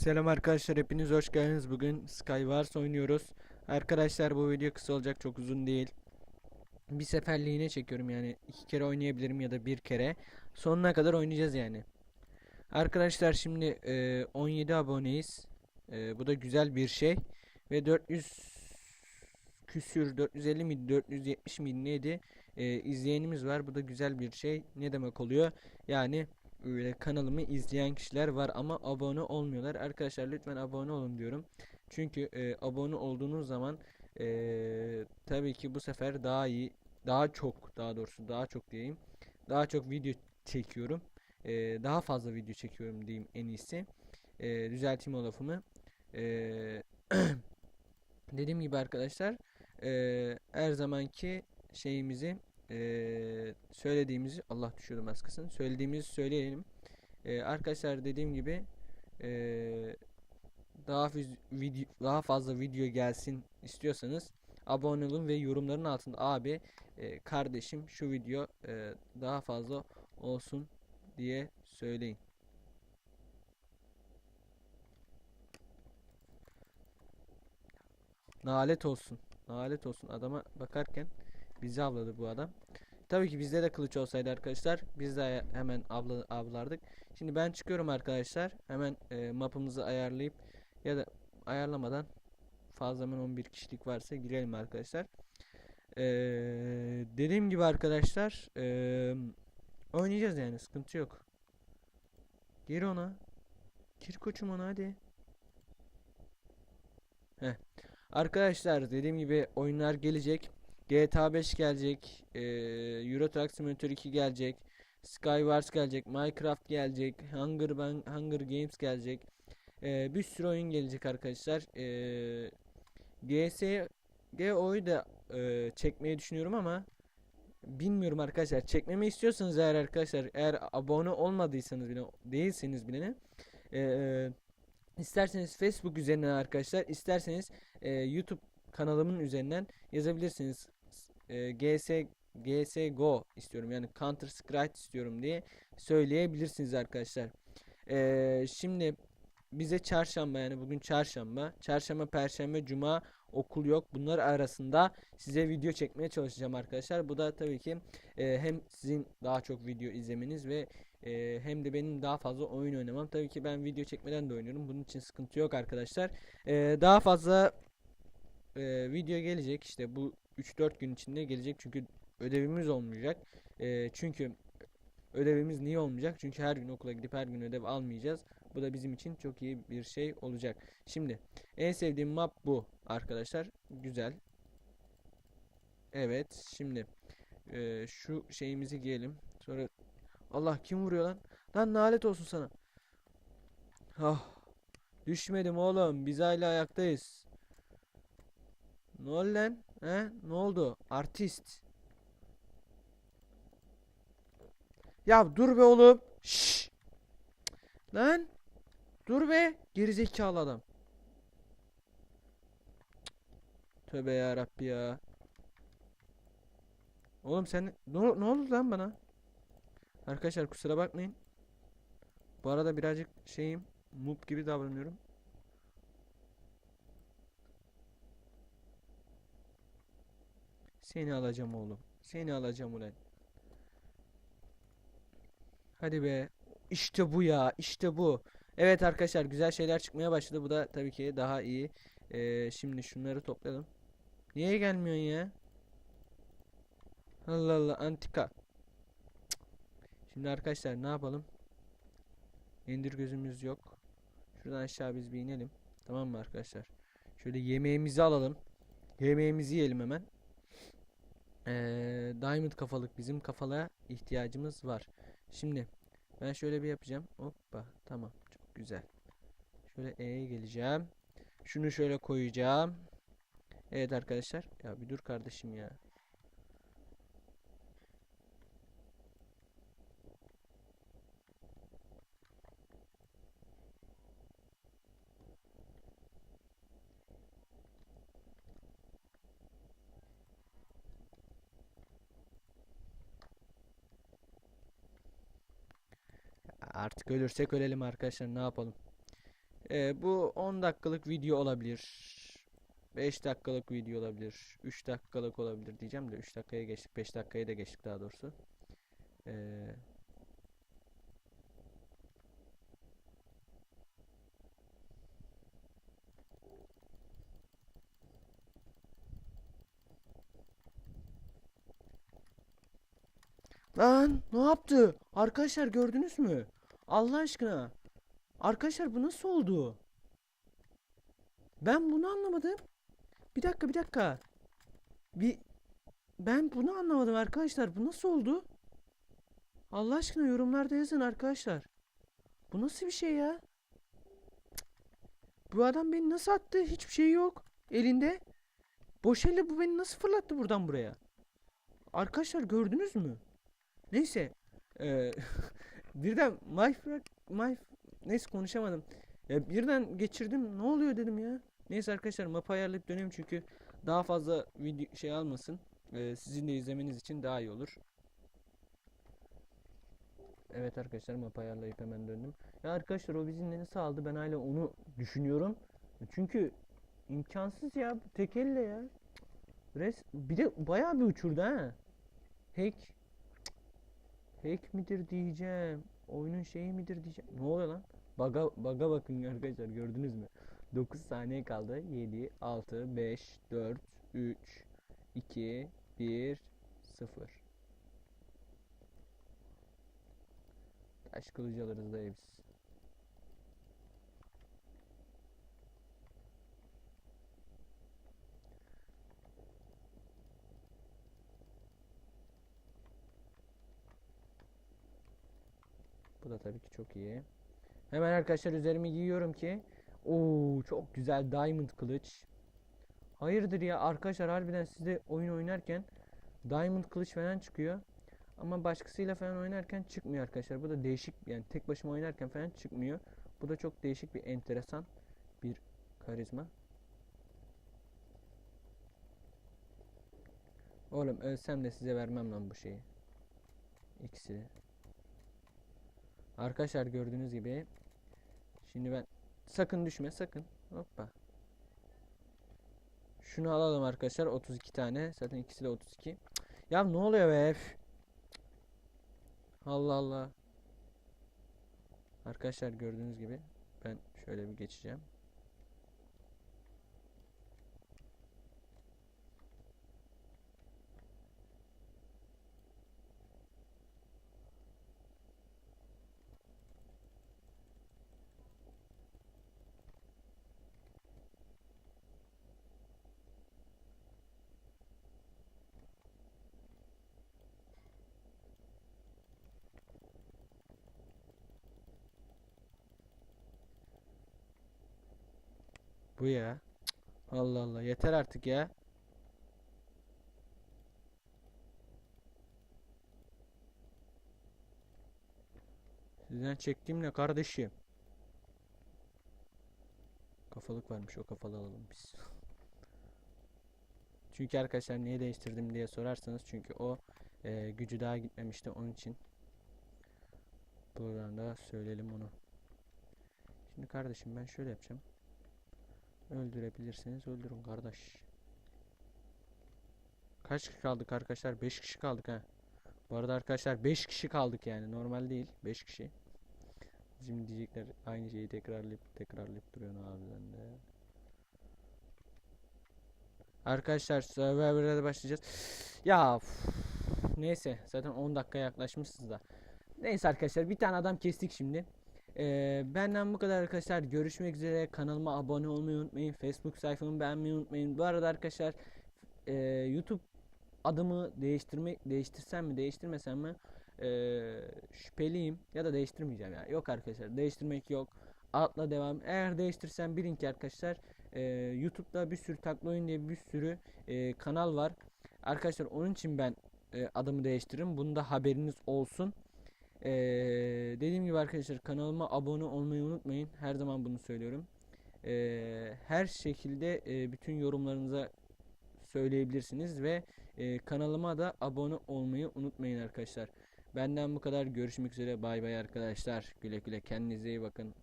Selam arkadaşlar hepiniz hoş geldiniz. Bugün Skywars oynuyoruz. Arkadaşlar bu video kısa olacak çok uzun değil. Bir seferliğine çekiyorum yani iki kere oynayabilirim ya da bir kere. Sonuna kadar oynayacağız yani. Arkadaşlar şimdi e, 17 aboneyiz. E, bu da güzel bir şey. Ve 400 küsür 450 miydi 470 miydi neydi e, izleyenimiz var. Bu da güzel bir şey. Ne demek oluyor? Yani öyle kanalımı izleyen kişiler var ama abone olmuyorlar. Arkadaşlar lütfen abone olun diyorum. Çünkü e, abone olduğunuz zaman e, tabii ki bu sefer daha iyi, daha çok daha doğrusu daha çok diyeyim. Daha çok video çekiyorum. E, daha fazla video çekiyorum diyeyim en iyisi. E, düzelteyim o lafımı. E, dediğim gibi arkadaşlar e, her zamanki şeyimizi eee, söylediğimizi Allah düşürdüm az kısın. Söylediğimizi söyleyelim. Eee, arkadaşlar dediğim gibi eee, daha video daha fazla video gelsin istiyorsanız abone olun ve yorumların altında abi eee, kardeşim şu video eee, daha fazla olsun diye söyleyin. Nalet olsun. Nalet olsun adama bakarken bizi avladı bu adam. Tabii ki bizde de kılıç olsaydı arkadaşlar biz de hemen avla, avlardık. Şimdi ben çıkıyorum arkadaşlar. Hemen e, mapımızı ayarlayıp ya da ayarlamadan fazladan 11 kişilik varsa girelim arkadaşlar. Ee, dediğim gibi arkadaşlar ee, oynayacağız yani sıkıntı yok. Gir ona. Gir koçum ona hadi. Heh. Arkadaşlar dediğim gibi oyunlar gelecek. GTA 5 gelecek. eee Euro Truck Simulator 2 gelecek. Skywars gelecek. Minecraft gelecek. Hunger, Ban- Hunger Games gelecek. Eee, bir sürü oyun gelecek arkadaşlar. Eee GS GO'yu da eee, çekmeyi düşünüyorum ama bilmiyorum arkadaşlar. Çekmemi istiyorsanız eğer arkadaşlar eğer abone olmadıysanız bile değilseniz bile eee isterseniz Facebook üzerinden arkadaşlar isterseniz eee, YouTube kanalımın üzerinden yazabilirsiniz. E, GS GSGO istiyorum yani Counter Strike istiyorum diye söyleyebilirsiniz arkadaşlar. E, şimdi bize çarşamba yani bugün çarşamba, çarşamba, perşembe, cuma okul yok. Bunlar arasında size video çekmeye çalışacağım arkadaşlar. Bu da tabii ki e, hem sizin daha çok video izlemeniz ve e, hem de benim daha fazla oyun oynamam. Tabii ki ben video çekmeden de oynuyorum. Bunun için sıkıntı yok arkadaşlar. E, daha fazla e, video gelecek işte bu 3-4 gün içinde gelecek çünkü ödevimiz olmayacak. E, çünkü ödevimiz niye olmayacak? Çünkü her gün okula gidip her gün ödev almayacağız. Bu da bizim için çok iyi bir şey olacak. Şimdi en sevdiğim map bu arkadaşlar. Güzel. Evet şimdi e, şu şeyimizi giyelim. Sonra Allah kim vuruyor lan? Lan nalet olsun sana. Ah düşmedim oğlum. Biz hala ayaktayız. Ne oldu lan? He? Ne oldu? Artist. Ya dur be oğlum. Şşş. Lan. Dur be. Gerizekalı adam. Tövbe ya Rabbi ya. Oğlum sen ne, ne oldu lan bana? Arkadaşlar kusura bakmayın. Bu arada birazcık şeyim noob gibi davranıyorum. Seni alacağım oğlum. Seni alacağım ulan. Hadi be. İşte bu ya. işte bu. Evet arkadaşlar güzel şeyler çıkmaya başladı. Bu da tabii ki daha iyi. Ee, şimdi şunları toplayalım. Niye gelmiyorsun ya? Allah Allah antika. Şimdi arkadaşlar ne yapalım? Endir gözümüz yok. Şuradan aşağı biz bir inelim. Tamam mı arkadaşlar? Şöyle yemeğimizi alalım. Yemeğimizi yiyelim hemen. Ee, diamond kafalık bizim kafalığa ihtiyacımız var. Şimdi ben şöyle bir yapacağım. Hoppa tamam çok güzel. Şöyle E'ye geleceğim. Şunu şöyle koyacağım. Evet arkadaşlar. Ya bir dur kardeşim ya. Artık ölürsek ölelim arkadaşlar ne yapalım. Ee, bu 10 dakikalık video olabilir. 5 dakikalık video olabilir. 3 dakikalık olabilir diyeceğim de 3 dakikaya geçtik. 5 dakikaya da geçtik daha doğrusu. Ee, Lan ne yaptı? Arkadaşlar gördünüz mü? Allah aşkına. Arkadaşlar bu nasıl oldu? Ben bunu anlamadım. Bir dakika bir dakika. Bir ben bunu anlamadım arkadaşlar. Bu nasıl oldu? Allah aşkına yorumlarda yazın arkadaşlar. Bu nasıl bir şey ya? Bu adam beni nasıl attı? Hiçbir şey yok elinde. Boş elle bu beni nasıl fırlattı buradan buraya? Arkadaşlar gördünüz mü? Neyse. Eee birden my, my neyse konuşamadım. Ya birden geçirdim. Ne oluyor dedim ya. Neyse arkadaşlar map ayarlayıp dönüyorum çünkü daha fazla video şey almasın. Eee, sizin de izlemeniz için daha iyi olur. Evet arkadaşlar map ayarlayıp hemen döndüm. Ya arkadaşlar o bizimle nasıl aldı ben hala onu düşünüyorum. Çünkü imkansız ya tek elle ya. Res bir de bayağı bir uçurdu ha. Hack Hack midir diyeceğim. Oyunun şeyi midir diyeceğim. Ne oluyor lan? Baga, baga bakın arkadaşlar gördünüz mü? 9 saniye kaldı. 7, 6, 5, 4, 3, 2, 1, 0. Taş kılıcı alırız da biz. Da tabii ki çok iyi. Hemen arkadaşlar üzerime giyiyorum ki. Oo çok güzel diamond kılıç. Hayırdır ya arkadaşlar harbiden size oyun oynarken diamond kılıç falan çıkıyor. Ama başkasıyla falan oynarken çıkmıyor arkadaşlar. Bu da değişik yani tek başıma oynarken falan çıkmıyor. Bu da çok değişik bir enteresan bir karizma. Oğlum ölsem de size vermem lan bu şeyi. İkisi. Arkadaşlar gördüğünüz gibi şimdi ben sakın düşme sakın. Hoppa. Şunu alalım arkadaşlar 32 tane. Zaten ikisi de 32 ya ne oluyor be. Allah Allah. Arkadaşlar gördüğünüz gibi ben şöyle bir geçeceğim bu ya. Allah Allah yeter artık ya Sizden çektiğim ne kardeşim Kafalık varmış o kafalı alalım biz. Çünkü arkadaşlar niye değiştirdim diye sorarsanız çünkü o e, gücü daha gitmemişti onun için. Buradan da söyleyelim onu. Şimdi kardeşim ben şöyle yapacağım. Öldürebilirseniz öldürün kardeş. Kaç kişi kaldık arkadaşlar? 5 kişi kaldık ha. Bu arada arkadaşlar 5 kişi kaldık yani normal değil 5 kişi. Şimdi diyecekler aynı şeyi tekrarlayıp tekrarlayıp duruyor harbiden de. Arkadaşlar Survivor'a başlayacağız. Ya üf, neyse zaten 10 dakika yaklaşmışız da. Neyse arkadaşlar bir tane adam kestik şimdi. Ee, benden bu kadar arkadaşlar. Görüşmek üzere. Kanalıma abone olmayı unutmayın. Facebook sayfamı beğenmeyi unutmayın. Bu arada arkadaşlar e, YouTube adımı değiştirme değiştirsem mi değiştirmesem mi ee, şüpheliyim ya da değiştirmeyeceğim ya. Yok arkadaşlar değiştirmek yok. Atla devam. Eğer değiştirsem bilin ki arkadaşlar e, YouTube'da bir sürü takla oyun diye bir sürü e, kanal var. Arkadaşlar onun için ben e, adımı değiştiririm. Bunda haberiniz olsun. E, dediğim gibi arkadaşlar kanalıma abone olmayı unutmayın. Her zaman bunu söylüyorum. E, her şekilde e, bütün yorumlarınıza söyleyebilirsiniz ve e, kanalıma da abone olmayı unutmayın arkadaşlar. Benden bu kadar. Görüşmek üzere. Bay bay arkadaşlar. Güle güle. Kendinize iyi bakın.